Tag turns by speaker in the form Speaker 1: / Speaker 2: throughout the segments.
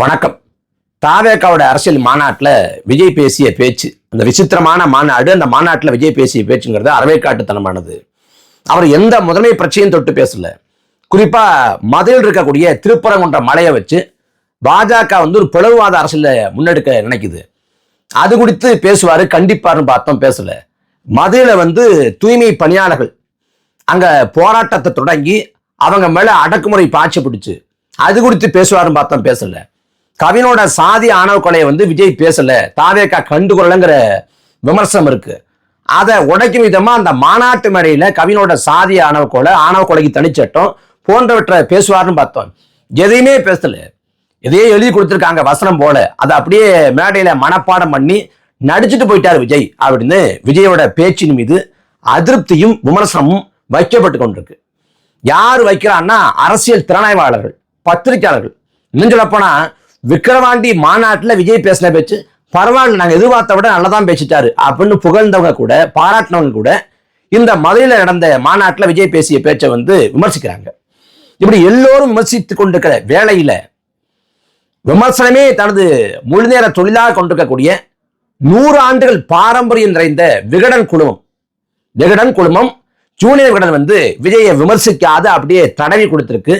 Speaker 1: வணக்கம். தாவேக்காவோட அரசியல் மாநாட்டில் விஜய் பேசிய பேச்சு அந்த விசித்திரமான மாநாடு அந்த மாநாட்டில் விஜய் பேசிய பேச்சுங்கிறது அறவைக்காட்டுத்தனமானது அவர் எந்த முதன்மை பிரச்சனையும் தொட்டு பேசல. குறிப்பாக மதுரையில் இருக்கக்கூடிய திருப்பரங்குன்ற மலையை வச்சு பாஜக வந்து ஒரு பிளவுவாத அரசியலை முன்னெடுக்க நினைக்குது. அது குறித்து பேசுவார் கண்டிப்பாருன்னு பார்த்தோம் பேசலை. மதுரையில் வந்து தூய்மை பணியாளர்கள் அங்கே போராட்டத்தை தொடங்கி அவங்க மேலே அடக்குமுறை பாய்ச்சி பிடிச்சு அது குறித்து பேசுவாருன்னு பார்த்தோம் பேசலை. கவினோட சாதி ஆணவ கொலையை வந்து விஜய் பேசல. தாவேக்கா கண்டுகொள்ளங்கிற விமர்சனம் இருக்கு. அதை உடைக்கும் விதமா அந்த மாநாட்டு மேடையில கவினோட சாதி ஆணவ கொலை ஆணவ கொலைக்கு தனிச்சட்டம் போன்றவற்றை பேசுவார்னு பார்த்தோம். எதையுமே பேசல. எதையே எழுதி கொடுத்துருக்காங்க வசனம் போல. அதை அப்படியே மேடையில மனப்பாடம் பண்ணி நடிச்சுட்டு போயிட்டார் விஜய். அப்படின்னு விஜயோட பேச்சின் மீது அதிருப்தியும் விமர்சனமும் வைக்கப்பட்டு கொண்டிருக்கு. யார் வைக்கிறான்னா அரசியல் திறனாய்வாளர்கள் பத்திரிகையாளர்கள். இன்னும் சொல்லப் விக்ரவாண்டி விக்கிரவாண்டி மாநாட்டில் விஜய் பேசின பேச்சு பரவாயில்ல நாங்கள் எதிர்பார்த்த விட நல்லா தான் பேசிட்டாரு அப்படின்னு புகழ்ந்தவங்க கூட பாராட்டினவங்க கூட இந்த மதுரையில் நடந்த மாநாட்டில் விஜய் பேசிய பேச்சை வந்து விமர்சிக்கிறாங்க. இப்படி எல்லோரும் விமர்சித்து கொண்டிருக்கிற வேலையில் விமர்சனமே தனது முழுநேர தொழிலாக கொண்டிருக்கக்கூடிய நூறு ஆண்டுகள் பாரம்பரியம் நிறைந்த விகடன் குழுமம். விகடன் குழுமம் ஜூனியர் விகடன் வந்து விஜயை விமர்சிக்காத அப்படியே தடவி கொடுத்துருக்கு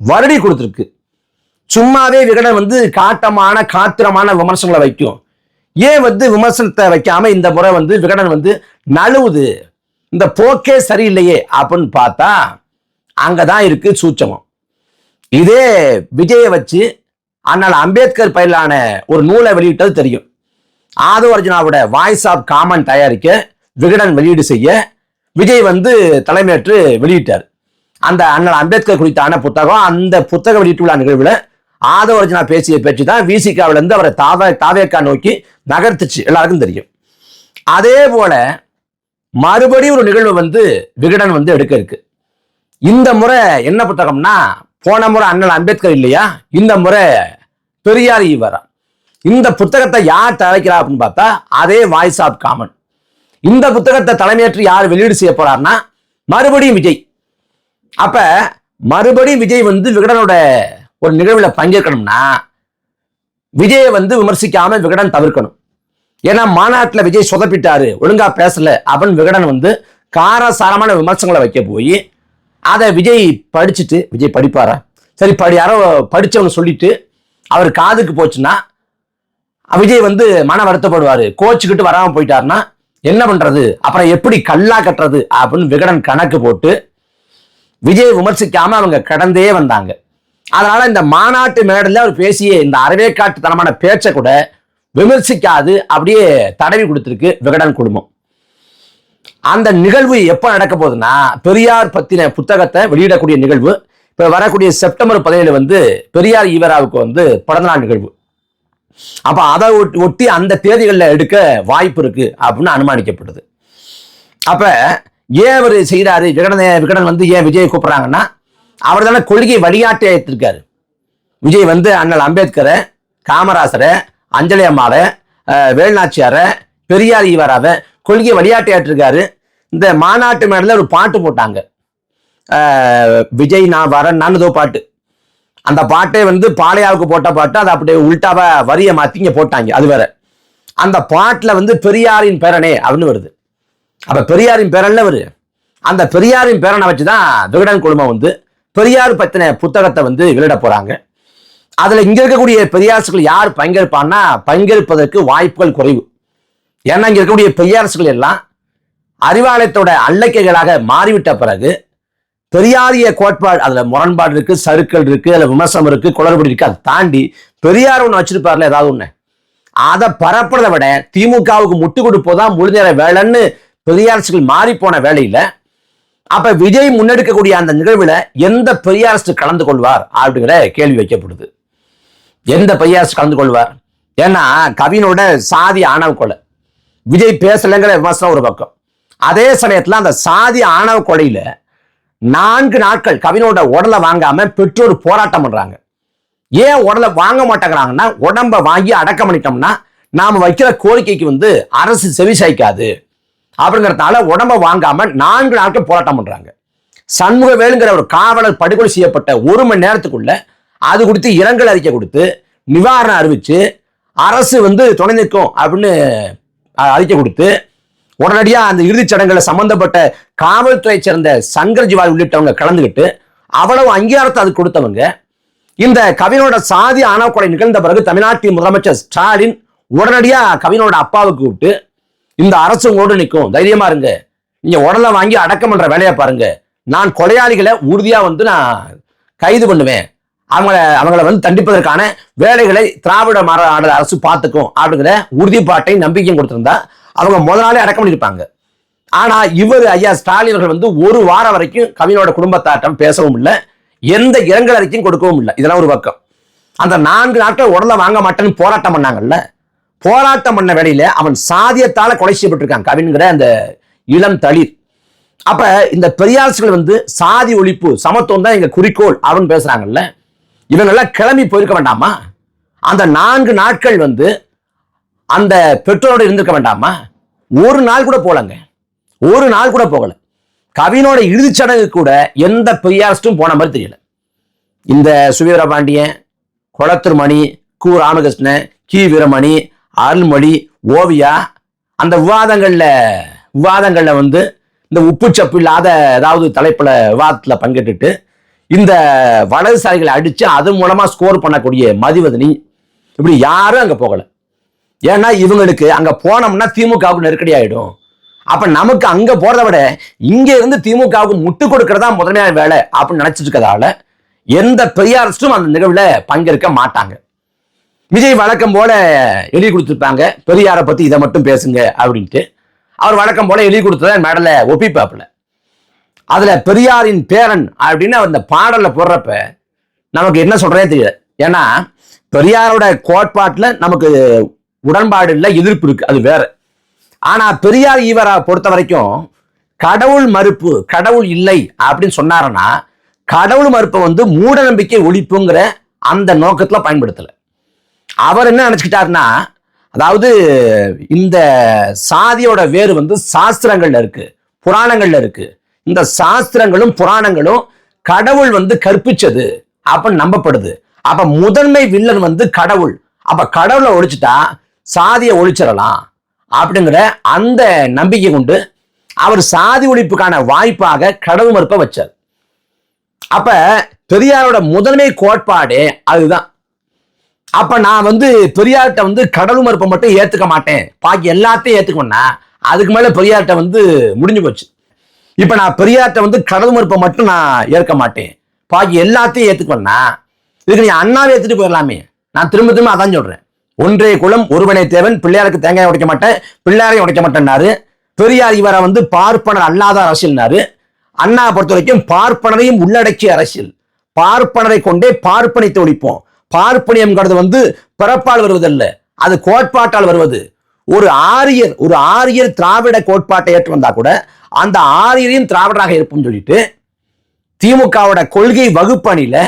Speaker 1: வருடி கொடுத்துருக்கு. சும்மாவே விகடன் வந்து காட்டமான காத்திரமான விமர்சனங்களை வைக்கும். ஏன் வந்து விமர்சனத்தை வைக்காம இந்த முறை வந்து விகடன் வந்து நழுவுது? இந்த போக்கே சரியில்லையே அப்படின்னு பார்த்தா அங்கதான் இருக்கு சூட்சமம். இதே விஜயை வச்சு அண்ணல் அம்பேத்கர் பயிலான ஒரு நூலை வெளியிட்டது தெரியும். ஆதவ அர்ஜுனாவோட வாய்ஸ் ஆஃப் காமன் தயாரிக்க விகடன் வெளியீடு செய்ய விஜய் வந்து தலைமையேற்று வெளியிட்டார். அந்த அண்ணல் அம்பேத்கர் குறித்தான புத்தகம் அந்த புத்தக வெளியிட்டுள்ள நிகழ்வில் ஆதவர்ஜனா பேசிய பேச்சு தான் விசிகாவிலேருந்து அவரை தாவ தாவேக்கா நோக்கி நகர்த்துச்சு. எல்லாருக்கும் தெரியும். அதே போல மறுபடியும் ஒரு நிகழ்வு வந்து விகடன் வந்து எடுக்க இருக்கு. இந்த முறை என்ன புத்தகம்னா போன முறை அண்ணல் அம்பேத்கர் இல்லையா? இந்த முறை பெரியார் ஈவரா இந்த புத்தகத்தை யார் தயாரிக்கிறா அப்படின்னு பார்த்தா அதே வாய்ஸ் ஆஃப் காமன். இந்த புத்தகத்தை தலைமையேற்று யார் வெளியீடு செய்ய போறாருன்னா மறுபடியும் விஜய். அப்ப மறுபடியும் விஜய் வந்து விகடனோட ஒரு நிகழ்வில் பங்கேற்கணும்னா விஜயை வந்து விமர்சிக்காம விகடன் தவிர்க்கணும். ஏன்னா மாநாட்டில் விஜய் சொதப்பிட்டாரு ஒழுங்கா பேசல அப்படின்னு விகடன் வந்து காரசாரமான விமர்சனங்களை வைக்க போய் அதை விஜய் படிச்சுட்டு விஜய் படிப்பாரா? சரி படி யாரோ படித்தவங்க சொல்லிட்டு அவர் காதுக்கு போச்சுன்னா விஜய் வந்து மன வருத்தப்படுவார். கோச்சுக்கிட்டு வராமல் போயிட்டாருன்னா என்ன பண்ணுறது அப்புறம் எப்படி கல்லா கட்டுறது? அப்படின்னு விகடன் கணக்கு போட்டு விஜய் விமர்சிக்காமல் அவங்க கடந்தே வந்தாங்க. அதனால இந்த மாநாட்டு மேடையில் அவர் பேசிய இந்த அறவேக்காட்டுத்தனமான பேச்சை கூட விமர்சிக்காது அப்படியே தடவி கொடுத்துருக்கு விகடன் குடும்பம். அந்த நிகழ்வு எப்போ நடக்க போகுதுன்னா பெரியார் பற்றின புத்தகத்தை வெளியிடக்கூடிய நிகழ்வு இப்போ வரக்கூடிய செப்டம்பர் பதினேழு வந்து பெரியார் ஈவராவுக்கு வந்து பிறந்தநாள் நிகழ்வு. அப்போ அதை ஒட்டி ஒட்டி அந்த தேதிகளில் எடுக்க வாய்ப்பு இருக்கு அப்படின்னு அனுமானிக்கப்படுது அப்போ ஏன் அவர் செய்கிறாரு விகடன் விகடன் வந்து ஏன் விஜய் கூப்பிட்றாங்கன்னா அவர் தானே கொள்கை வழிகாட்டி எடுத்திருக்காரு விஜய் வந்து அண்ணல் அம்பேத்கரை காமராசரை அஞ்சலி அம்மாவை வேலுநாச்சியாரை பெரியார் ஈவராவை கொள்கை வழியாட்டியாட்டிருக்காரு இந்த மாநாட்டு மேடையில் ஒரு பாட்டு போட்டாங்க. விஜய் நான் வரேன் நான் ஏதோ பாட்டு. அந்த பாட்டே வந்து பாளையாவுக்கு போட்ட பாட்டு அதை அப்படியே உள்டாவா வரியை மாற்றி இங்கே போட்டாங்க அது வேற. அந்த பாட்டில் வந்து பெரியாரின் பேரனே அப்படின்னு வருது. அப்போ பெரியாரின் பேரன்ல வரு அந்த பெரியாரின் பேரனை வச்சு தான் விகடன் குழுமம் வந்து பெரியார் பத்தின புத்தகத்தை வந்து வெளியிட போறாங்க. அதுல இங்க இருக்கக்கூடிய பெரியாரசுகள் யார் பங்கேற்பான்னா பங்கேற்பதற்கு வாய்ப்புகள் குறைவு. ஏன்னா இங்க இருக்கக்கூடிய பெரியாரசுகள் எல்லாம் அறிவாலயத்தோட அல்லக்கைகளாக மாறிவிட்ட பிறகு பெரியாரிய கோட்பாடு அதுல முரண்பாடு இருக்கு சருக்கள் இருக்கு அதுல விமர்சனம் இருக்கு குளறுபடி இருக்கு. அதை தாண்டி பெரியார் ஒன்று வச்சிருப்பார்ல ஏதாவது ஒண்ணு. அதை பரப்புறதை விட திமுகவுக்கு முட்டு கொடுப்போதான் முழுநேர வேலைன்னு பெரியாரசுகள் மாறி போன வேலையில அப்ப விஜய் முன்னெடுக்கக்கூடிய அந்த நிகழ்வுல எந்த பெரியாரசு கலந்து கொள்வார் அப்படிங்கிற கேள்வி வைக்கப்படுது. எந்த பெரியாரசு கலந்து கொள்வார்? ஏன்னா கவினோட சாதி ஆணவ கொலை. விஜய் பேசலைங்கிற விமர்சனம் ஒரு பக்கம். அதே சமயத்துல அந்த சாதி ஆணவ கொலையில நான்கு நாட்கள் கவினோட உடலை வாங்காம பெற்றோர் போராட்டம் பண்றாங்க. ஏன் உடலை வாங்க மாட்டேங்கிறாங்கன்னா உடம்ப வாங்கி அடக்கம் பண்ணிட்டோம்னா நாம வைக்கிற கோரிக்கைக்கு வந்து அரசு செவி சாய்க்காது. அப்படிங்கறதுனால உடம்ப வாங்காம நான்கு நாட்கள் போராட்டம் பண்றாங்க. சண்முகவேலுங்கிற ஒரு காவலர் படுகொலை செய்யப்பட்ட ஒரு மணி நேரத்துக்குள்ள அது கொடுத்து இரங்கல் அறிக்கை கொடுத்து நிவாரணம் அறிவிச்சு அரசு வந்து துணை நிற்கும் அப்படின்னு அறிக்கை கொடுத்து உடனடியாக அந்த இறுதிச் சடங்குல சம்பந்தப்பட்ட காவல்துறை சேர்ந்த சங்கர் ஜிவால் உள்ளிட்டவங்க கலந்துக்கிட்டு அவ்வளவு அங்கீகாரத்தை அது கொடுத்தவங்க. இந்த கவினோட சாதி ஆணவ கொலை நிகழ்ந்த பிறகு தமிழ்நாட்டின் முதலமைச்சர் ஸ்டாலின் உடனடியாக கவினோட அப்பாவுக்கு கூப்பிட்டு இந்த அரசு உங்களோட நிற்கும் தைரியமா இருங்க. நீங்க உடலை வாங்கி அடக்கம் பண்ற வேலையை பாருங்க. நான் கொலையாளிகளை உறுதியா வந்து நான் கைது பண்ணுவேன். அவங்கள அவங்கள வந்து தண்டிப்பதற்கான வேலைகளை திராவிட மாநில அரசு பார்த்துக்கும் அப்படிங்கிற உறுதிப்பாட்டை நம்பிக்கையும் கொடுத்திருந்தா அவங்க முதல் நாளே அடக்கம் பண்ணியிருப்பாங்க. ஆனா இவர் ஐயா ஸ்டாலின் அவர்கள் வந்து ஒரு வாரம் வரைக்கும் கவினோட குடும்பத்தாட்டம் பேசவும் இல்லை எந்த இரங்கல் அறிக்கையும் கொடுக்கவும் இல்லை. இதெல்லாம் ஒரு பக்கம். அந்த நான்கு நாட்கள் உடலை வாங்க மாட்டேன்னு போராட்டம் பண்ணாங்கல்ல போராட்டம் பண்ண வேளையில அவன் சாதியத்தால கொலை செய்யப்பட்டிருக்கான். கவின்கிற அந்த இளம் தளிர். அப்ப இந்த பெரியார்ஸ்கள் வந்து சாதி ஒழிப்பு சமத்துவம் தான் எங்க குறிக்கோள் அப்படின்னு பேசுறாங்கல்ல. இவங்கெல்லாம் கிளம்பி போயிருக்க வேண்டாமா? அந்த நான்கு நாட்கள் வந்து அந்த பெற்றோரோட இருந்திருக்க வேண்டாமா? ஒரு நாள் கூட போலங்க. ஒரு நாள் கூட போகல. கவினோட இறுதிச் சடங்கு கூட எந்த பெரியாரிஸ்டும் போன மாதிரி தெரியல. இந்த சுவீரபாண்டியன் குளத்தூர் மணி கு. ராமகிருஷ்ணன் கி. வீரமணி அருள்மொழி ஓவியா அந்த விவாதங்களில் விவாதங்களில் வந்து இந்த உப்புச்சப்பு இல்லாத ஏதாவது தலைப்பில் விவாதத்தில் பங்கேற்றுட்டு இந்த வலதுசாரிகளை அடித்து அது மூலமாக ஸ்கோர் பண்ணக்கூடிய மதிவதனி இப்படி யாரும் அங்கே போகலை. ஏன்னா இவங்களுக்கு அங்கே போனோம்னா திமுகவுக்கு நெருக்கடி ஆகிடும் அப்போ நமக்கு அங்கே போகிறத விட இங்கே இருந்து திமுகவுக்கு முட்டு கொடுக்கறதா முதன்மையான வேலை அப்படின்னு நினச்சிட்டு இருக்கிறதால எந்த பெரியாரிஸ்டும் அந்த நிகழ்வில் பங்கேற்க மாட்டாங்க. விஜய் வழக்கம் போல எழுதி கொடுத்துருப்பாங்க. பெரியாரை பத்தி இதை மட்டும் பேசுங்க அப்படின்ட்டு. அவர் வழக்கம் போல எழுதி கொடுத்தத மேடல ஒப்பிப்பாப்புல. அதுல பெரியாரின் பேரன் அப்படின்னு அவர் இந்த பாடல்ல போடுறப்ப நமக்கு என்ன சொல்றதே தெரியல ஏன்னா பெரியாரோட கோட்பாட்டில் நமக்கு உடன்பாடு இல்லை எதிர்ப்பு இருக்கு. அது வேற. ஆனா பெரியார் ஈவரா பொறுத்த வரைக்கும் கடவுள் மறுப்பு கடவுள் இல்லை அப்படின்னு சொன்னாருன்னா கடவுள் மறுப்பை வந்து மூட நம்பிக்கை ஒழிப்புங்கிற அந்த நோக்கத்துல பயன்படுத்தலை. அவர் என்ன நினச்சிக்கிட்டாருன்னா அதாவது இந்த சாதியோட வேறு வந்து சாஸ்திரங்கள்ல இருக்கு புராணங்கள்ல இருக்கு. இந்த சாஸ்திரங்களும் புராணங்களும் கடவுள் வந்து கற்பிச்சது அப்படின்னு நம்பப்படுது. அப்ப முதன்மை வில்லன் வந்து கடவுள். அப்ப கடவுளை ஒழிச்சிட்டா சாதியை ஒழிச்சிடலாம் அப்படிங்கிற அந்த நம்பிக்கை கொண்டு அவர் சாதி ஒழிப்புக்கான வாய்ப்பாக கடவுள் மறுப்ப வச்சார். அப்ப பெரியாரோட முதன்மை கோட்பாடு அதுதான். அப்ப நான் வந்து பெரியார்கிட்ட வந்து கடல் மறுப்பை மட்டும் ஏத்துக்க மாட்டேன். பாக்கி எல்லாத்தையும் ஏத்துக்கணும்னா அதுக்கு மேல பெரியார்கிட்ட வந்து முடிஞ்சு போச்சு. இப்ப நான் பெரியார்கிட்ட வந்து கடல் மறுப்பை மட்டும் நான் ஏற்க மாட்டேன். பாக்கி எல்லாத்தையும் ஏத்துக்கணும்னா இதுக்கு நீ அண்ணாவே ஏத்துட்டு போயிடலாமே நான் திரும்ப திரும்ப அதான் சொல்றேன். ஒன்றே குலம் ஒருவனே தேவன். பிள்ளையாருக்கு தேங்காய் உடைக்க மாட்டேன். பிள்ளையாரையும் உடைக்க மாட்டேன்னாரு. பெரியார் இவரை வந்து பார்ப்பனர் அல்லாத அரசியல்னாரு. அண்ணா பொறுத்த வரைக்கும் பார்ப்பனரையும் உள்ளடக்கிய அரசியல். பார்ப்பனரை கொண்டே பார்ப்பனை ஒழிப்போம். பார்ப்பனியம்ங்கிறது வந்து பிறப்பால் வருவதல்ல. அது கோட்பாட்டால் வருவது. ஒரு ஆரியர் ஒரு ஆரியர் திராவிட கோட்பாட்டை ஏற்று வந்தா கூட அந்த ஆரியரையும் திராவிடராக இருப்போம்னு சொல்லிட்டு திமுகவோட கொள்கை வகுப்பணியில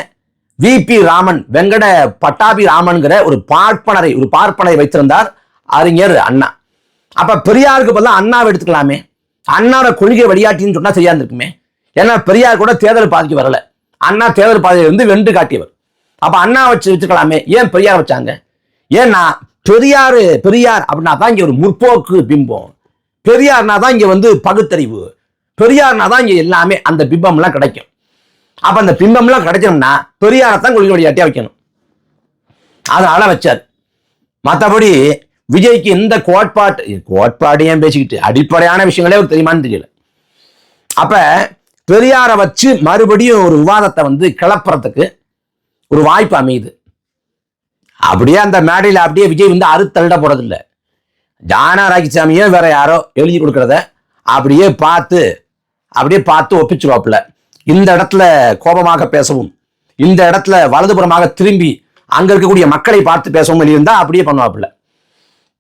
Speaker 1: விபி ராமன் வெங்கட பட்டாபி ராமன்கிற ஒரு பார்ப்பனரை ஒரு பார்ப்பனரை வைத்திருந்தார் அறிஞர் அண்ணா. அப்ப பெரியாருக்கு பதிலாக அண்ணாவை எடுத்துக்கலாமே. அண்ணாவோட கொள்கை வழியாட்டின்னு சொன்னா சரியா இருந்திருக்குமே. ஏன்னா பெரியார் கூட தேர்தல் பாதிக்கு வரல. அண்ணா தேர்தல் பாதையிலிருந்து வென்று காட்டியவர். அப்ப அண்ணா வச்சு வச்சுக்கலாமே. ஏன் பெரியார் வச்சாங்க? ஏன்னா பெரியார் பெரியார் அப்படின்னா தான் இங்க ஒரு முற்போக்கு பிம்பம். பெரியார்னா தான் இங்க வந்து பகுத்தறிவு. பெரியார்னா தான் இங்க எல்லாமே அந்த பிம்பம்லாம் கிடைக்கும். அப்ப அந்த பிம்பம்லாம் கிடைச்சோம்னா பெரியாரை தான் கொள்கையுடைய வழிகாட்டியா வைக்கணும். அதனால வச்சார். மற்றபடி விஜய்க்கு எந்த கோட்பாட்டு கோட்பாடு ஏன் பேசிக்கிட்டு அடிப்படையான விஷயங்களே ஒரு தெரியுமான்னு தெரியல. அப்ப பெரியாரை வச்சு மறுபடியும் ஒரு விவாதத்தை வந்து கிளப்புறதுக்கு ஒரு வாய்ப்பு அமையுது. அப்படியே அந்த மேடையில் அப்படியே விஜய் வந்து அறுத்தள்ளிட போறது ஜானா ராகிசாமியோ வேற யாரோ எழுதி கொடுக்கறத அப்படியே பார்த்து அப்படியே பார்த்து ஒப்பிச்சிருவாப்புல. இந்த இடத்துல கோபமாக பேசவும் இந்த இடத்துல வலதுபுறமாக திரும்பி அங்க இருக்கக்கூடிய மக்களை பார்த்து பேசவும் இருந்தா அப்படியே பண்ணுவாப்புல.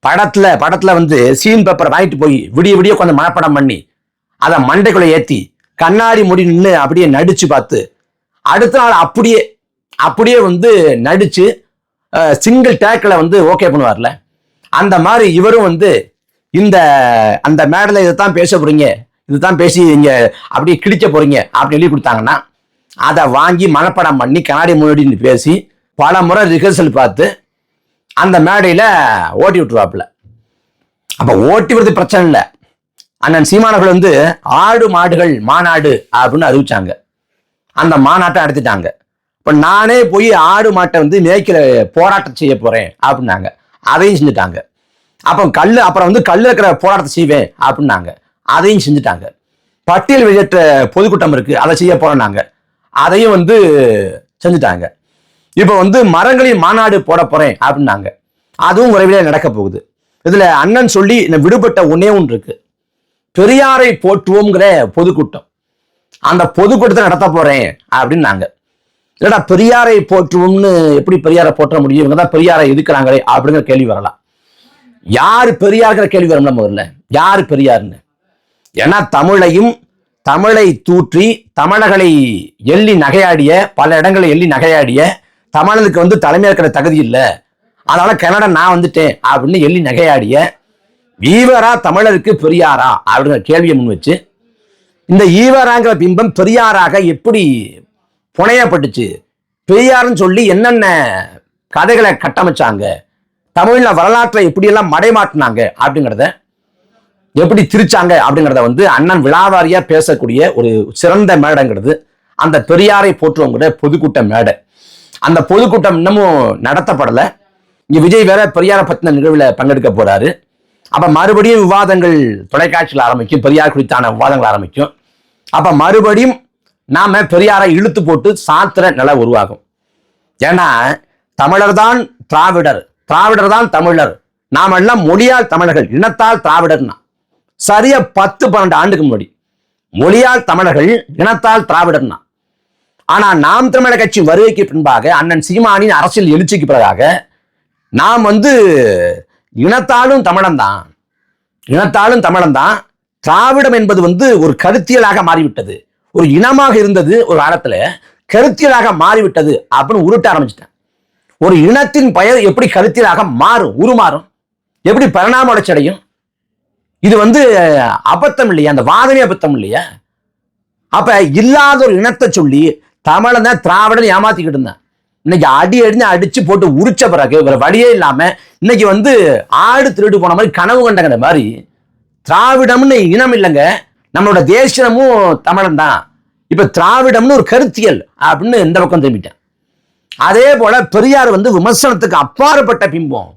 Speaker 1: படத்துல படத்துல வந்து சீன் பேப்பர் வாங்கிட்டு போய் விடிய விடிய கொஞ்சம் மனப்படம் பண்ணி அதை மண்டைக்குள்ள ஏத்தி கண்ணாடி முடி நின்று அப்படியே நடிச்சு பார்த்து அடுத்த நாள் அப்படியே அப்படியே வந்து நடிச்சு சிங்கிள் டேக்கில் வந்து ஓகே பண்ணுவார்ல. அந்த மாதிரி இவரும் வந்து இந்த அந்த மேடல தான் பேச போறீங்க இதுதான் பேசி நீங்கள் அப்படியே கிழிக்க போறீங்க அப்படின்னு எழுதி கொடுத்தாங்கன்னா அதை வாங்கி மனப்படம் பண்ணி கண்ணாடி முன்னாடி பேசி பல முறை ரிஹர்சல் பார்த்து அந்த மேடையில் ஓட்டி விட்டுருவாப்புல. அப்போ ஓட்டி விடுறது பிரச்சனை இல்லை. அண்ணன் சீமானவர்கள் வந்து ஆடு மாடுகள் மாநாடு அப்படின்னு அறிவிச்சாங்க. அந்த மாநாட்டை நடத்திட்டாங்க. இப்போ நானே போய் ஆடு மாட்டை வந்து மேய்க்கிற போராட்டம் செய்ய போகிறேன் அப்படின்னாங்க. அதையும் செஞ்சுட்டாங்க. அப்போ கல் அப்புறம் வந்து கல் இருக்கிற போராட்டத்தை செய்வேன் அப்படின்னாங்க. அதையும் செஞ்சுட்டாங்க. பட்டியல் வெளியேற்ற பொதுக்கூட்டம் இருக்குது அதை செய்ய போறேன்னாங்க. அதையும் வந்து செஞ்சுட்டாங்க. இப்போ வந்து மரங்களின் மாநாடு போட போகிறேன் அப்படின்னாங்க. அதுவும் விரைவில் நடக்க போகுது. இதில் அண்ணன் சொல்லி இந்த விடுபட்ட ஒன்றே ஒன்று இருக்குது பெரியாரை போற்றுவோங்கிற பொதுக்கூட்டம். அந்த பொதுக்கூட்டத்தை நடத்த போகிறேன் அப்படின்னாங்க. இல்லடா பெரியாரை போற்றுவோம்னு எப்படி பெரியாரை போற்ற முடியும்? இவங்க தான் பெரியாரை எதுக்குறாங்களே அப்படிங்கிற கேள்வி வரலாம். யார் பெரியாருங்கிற கேள்வி வரும்ல முதல்ல? யார் பெரியார்னு ஏன்னா தமிழையும் தமிழை தூற்றி தமிழர்களை எள்ளி நகையாடிய பல இடங்களை எள்ளி நகையாடிய தமிழனுக்கு வந்து தலைமை இருக்கிற தகுதி இல்லை. அதனால கனடா நான் வந்துட்டேன் அப்படின்னு எள்ளி நகையாடிய ஈவரா தமிழருக்கு பெரியாரா அப்படிங்கிற கேள்வியை முன் வச்சு இந்த ஈவராங்கிற பிம்பம் பெரியாராக எப்படி புனையப்பட்டுச்சு. பெரியாருன்னு சொல்லி என்னென்ன கதைகளை கட்டமைச்சாங்க தமிழில் வரலாற்றை எப்படியெல்லாம் மடைமாட்டினாங்க அப்படிங்கிறத எப்படி திரிச்சாங்க அப்படிங்கிறத வந்து அண்ணன் விழாவாரியாக பேசக்கூடிய ஒரு சிறந்த மேடைங்கிறது அந்த பெரியாரை போற்றுவங்கிற பொதுக்கூட்ட மேடை. அந்த பொதுக்கூட்டம் இன்னமும் நடத்தப்படலை. இங்கே விஜய் வேற பெரியாரை பத்தின நிகழ்வில் பங்கெடுக்க போகிறாரு அப்போ மறுபடியும் விவாதங்கள் தொலைக்காட்சியில் ஆரம்பிக்கும் பெரியார் குறித்தான விவாதங்கள் ஆரம்பிக்கும். அப்போ மறுபடியும் நாம பெரியாரை இழுத்து போட்டு சாத்திர நிலை உருவாகும். ஏன்னா தமிழர் தான் திராவிடர். திராவிடர் தான் தமிழர். நாம் எல்லாம் மொழியால் தமிழர்கள். இனத்தால் திராவிடர்னா. சரியா பத்து பன்னெண்டு ஆண்டுக்கு முன்னாடி. மொழியால் தமிழர்கள் இனத்தால் திராவிடர்னா. ஆனா நாம் தமிழர் கட்சி வருகைக்கு பின்பாக அண்ணன் சீமானின் அரசியல் எழுச்சிக்கு பிறகாக நாம் வந்து இனத்தாலும் தமிழன் தான். இனத்தாலும் தமிழன் தான். திராவிடம் என்பது வந்து ஒரு கருத்தியலாக மாறிவிட்டது. ஒரு இனமாக இருந்தது ஒரு காலத்துல கருத்தியலாக மாறிவிட்டது அப்படின்னு உருட்ட ஆரம்பிச்சிட்டேன். ஒரு இனத்தின் பெயர் எப்படி கருத்தியலாக மாறும் உருமாறும்? எப்படி பரிணாம வளர்ச்சி இது வந்து அபத்தம் இல்லையா அந்த வாதமே அபத்தம் இல்லையா? அப்ப இல்லாத ஒரு இனத்தை சொல்லி தமிழன் திராவிடன் ஏமாத்திக்கிட்டு இருந்தேன். இன்னைக்கு அடி அடிஞ்சு அடிச்சு போட்டு உரிச்ச பிறகு வேற வழியே இல்லாம இன்னைக்கு வந்து ஆடு திருடு போன மாதிரி கனவு கண்டங்கிற மாதிரி திராவிடம்னு இனம் இல்லைங்க நம்மளோட தேசியமும் தமிழன் தான் இப்ப திராவிடம்னு ஒரு கருத்தியல் அப்படின்னு இந்த பக்கம் திரும்பிட்டேன். அதே போல பெரியார் வந்து விமர்சனத்துக்கு அப்பாற்பட்ட பிம்பம்.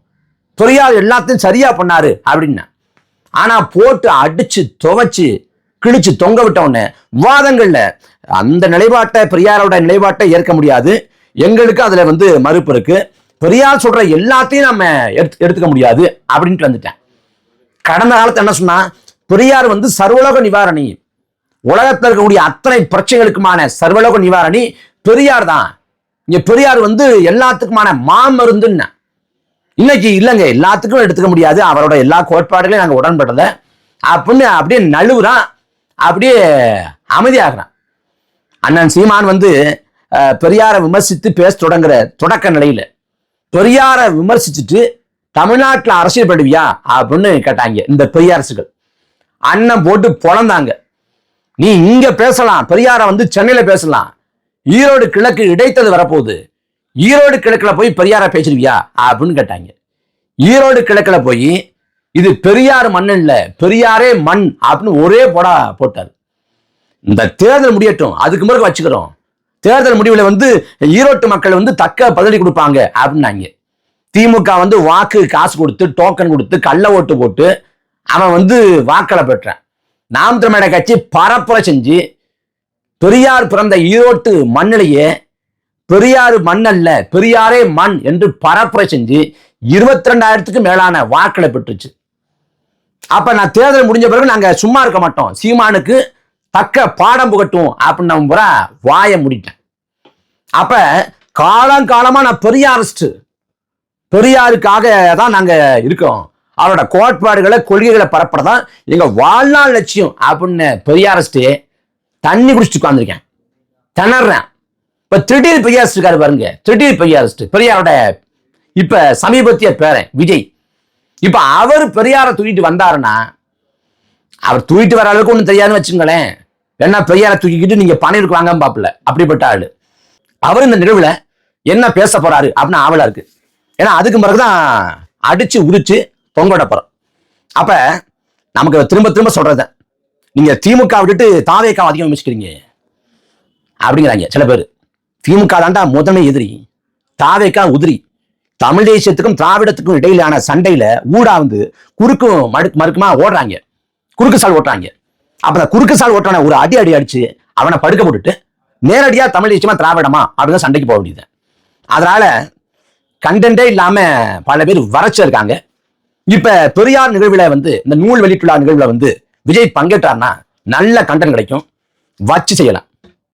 Speaker 1: பெரியார் எல்லாத்தையும் சரியா பண்ணாரு அப்படின்னா. ஆனா போட்டு அடிச்சு துவைச்சு கிழிச்சு தொங்க விட்ட உடனே விவாதங்கள்ல அந்த நிலைப்பாட்டை பெரியாரோட நிலைப்பாட்டை ஏற்க முடியாது. எங்களுக்கு அதுல வந்து மறுப்பு இருக்கு. பெரியார் சொல்ற எல்லாத்தையும் நம்ம எடுத்து எடுத்துக்க முடியாது அப்படின்ட்டு வந்துட்டேன். கடந்த காலத்தை என்ன சொன்னா பெரியார் வந்து சர்வலோக நிவாரணி. உலகத்தில் இருக்கக்கூடிய அத்தனை பிரச்சனைகளுக்குமான சர்வலோக நிவாரணி பெரியார் தான். இங்க பெரியார் வந்து எல்லாத்துக்குமான மாமருந்துன்னு. இன்னைக்கு இல்லைங்க எல்லாத்துக்கும் எடுத்துக்க முடியாது. அவரோட எல்லா கோட்பாடுகளையும் நாங்கள் உடன்படல. அப்படின்னு அப்படியே நழுவுறான். அப்படியே அமைதியாகிறான். அண்ணன் சீமான் வந்து பெரியாரை விமர்சித்து பேச தொடங்குற தொடக்க நிலையில. பெரியாரை விமர்சிச்சுட்டு தமிழ்நாட்டில் அரசியல் படுவியா அப்படின்னு கேட்டாங்க இந்த பெரியாரசுகள் அண்ணன் போட்டு பொழந்தாங்க நீ இங்க பேசலாம் பெரியாரை வந்து சென்னையில பேசலாம். ஈரோடு கிழக்கு இடைத்தது வரப்போகுது. ஈரோடு கிழக்குல போய் பெரியாரை பேசிருவியா? அப்படின்னு கேட்டாங்க. ஈரோடு கிழக்குல போய் இது பெரியார் மண் இல்லை பெரியாரே மண் அப்படின்னு ஒரே போடா போட்டார். இந்த தேர்தல் முடியட்டும் அதுக்கு பிறகு வச்சுக்கிறோம். தேர்தல் முடிவில் வந்து ஈரோட்டு மக்கள் வந்து தக்க பதிலடி கொடுப்பாங்க அப்படின்னாங்க. திமுக வந்து வாக்கு காசு கொடுத்து டோக்கன் கொடுத்து கள்ள ஓட்டு போட்டு அவன் வந்து வாக்களை பெற்றான். நாம் தமிழக கட்சி பரப்புரை செஞ்சு பெரியார் பிறந்த ஈரோட்டு மண்ணிலேயே பெரியார் மண் அல்ல பெரியாரே மண் என்று பரப்புரை செஞ்சு இருபத்தி ரெண்டாயிரத்துக்கு மேலான வாக்களை பெற்றுச்சு. அப்ப நான் தேர்தல் முடிஞ்ச பிறகு நாங்க சும்மா இருக்க மாட்டோம். சீமானுக்கு தக்க பாடம் புகட்டும் அப்படின்னு நம்ம பூரா வாயை முடிட்டேன். அப்ப காலங்காலமா நான் பெரியாரிஸ்ட் பெரியாருக்காக தான் நாங்க இருக்கோம். அவரோட கோட்பாடுகளை கொள்கைகளை பரப்புறதான் எங்க வாழ்நாள் லட்சியம் அப்படின்னு பெரியாரஸ்ட்டு தண்ணி குடிச்சிட்டு உட்காந்துருக்கேன் திணறேன். இப்ப திடீர் பெரியாரஸ்ட் இருக்காரு பாருங்க. திடீர் பெரியாரஸ்ட் பெரியாரோட இப்ப சமீபத்திய பேரன் விஜய். இப்ப அவர் பெரியாரை தூக்கிட்டு வந்தாருன்னா அவர் தூக்கிட்டு வர அளவுக்கு ஒன்றும் தெரியாதுன்னு வச்சுங்களேன். என்ன பெரியாரை தூக்கிக்கிட்டு நீங்க பணம் வாங்க பாப்பல. அப்படிப்பட்ட ஆளு. அவர் இந்த நிகழ்வுல என்ன பேச போறாரு அப்படின்னு ஆவலா இருக்கு. ஏன்னா அதுக்கு பிறகுதான் அடிச்சு உரிச்சு பொங்கோட போகிறோம் அப்ப நமக்கு திரும்ப திரும்ப சொல்றது நீங்க திமுக விட்டுட்டு தாவேக்கா அதிகம் விமர்சிக்கிறீங்க அப்படிங்கிறாங்க சில பேர். திமுக தாண்டா முதன்மை எதிரி தாவேக்கா உதிரி. தமிழ் தேசியத்துக்கும் திராவிடத்துக்கும் இடையிலான சண்டையில ஊடா வந்து குறுக்கும் மடு மறுக்குமா ஓடுறாங்க. குறுக்கு சால் ஓட்டுறாங்க. அப்ப குறுக்கு சால் ஓட்டுறான ஒரு அடி அடி அடிச்சு அவனை படுக்க போட்டுட்டு நேரடியா தமிழ் தேசியமா திராவிடமா அப்படின்னு சண்டைக்கு போக வேண்டியது. அதனால கண்டென்ட்டே இல்லாம பல பேர் வறட்சி இருக்காங்க. இப்ப பெரியார் நிகழ்வுல வந்து இந்த நூல் வெளியிட்டுள்ள நிகழ்வுல வந்து விஜய் பங்கேற்றார்னா நல்ல கண்டென்ட் கிடைக்கும். வச்சு செய்யலாம்.